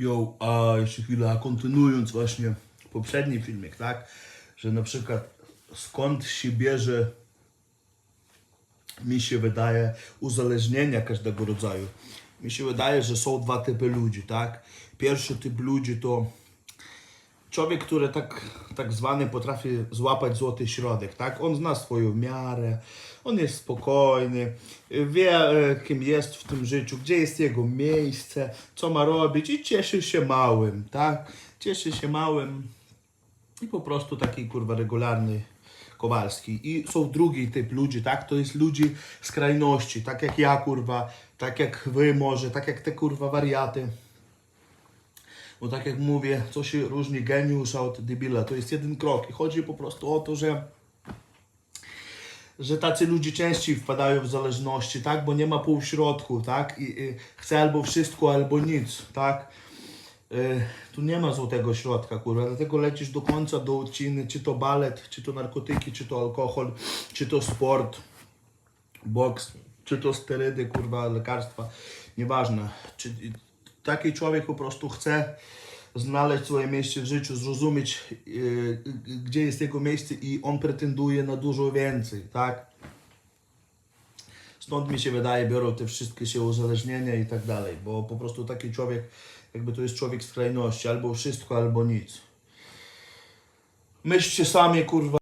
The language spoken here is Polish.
Jo, a jeszcze chwilę, a kontynuując właśnie poprzedni filmik, tak? Że na przykład skąd się bierze, mi się wydaje, uzależnienia każdego rodzaju. Mi się wydaje, że są dwa typy ludzi, tak? Pierwszy typ ludzi to człowiek, który tak, tak zwany potrafi złapać złoty środek, tak? On zna swoją miarę, on jest spokojny, wie e, kim jest w tym życiu, gdzie jest jego miejsce, co ma robić i cieszy się małym, tak? Cieszy się małym i po prostu taki kurwa regularny Kowalski. I są drugi typ ludzi, tak? To jest ludzi skrajności, tak jak ja kurwa, tak jak wy może, tak jak te kurwa wariaty. Bo tak jak mówię, co się różni geniusza od debila, to jest jeden krok. I chodzi po prostu o to, że że tacy ludzie częściej wpadają w zależności, tak? Bo nie ma półśrodku, tak? I, i chce albo wszystko, albo nic, tak? Y, tu nie ma złotego środka, kurwa, dlatego lecisz do końca, do odciny, czy to balet, czy to narkotyki, czy to alkohol, czy to sport, boks, czy to sterydy, kurwa, lekarstwa, nieważne. Czy, taki człowiek po prostu chce znaleźć swoje miejsce w życiu, zrozumieć, yy, gdzie jest jego miejsce i on pretenduje na dużo więcej, tak? Stąd mi się wydaje, biorą te wszystkie się uzależnienia i tak dalej, bo po prostu taki człowiek, jakby to jest człowiek skrajności, albo wszystko, albo nic. Myślcie sami, kurwa.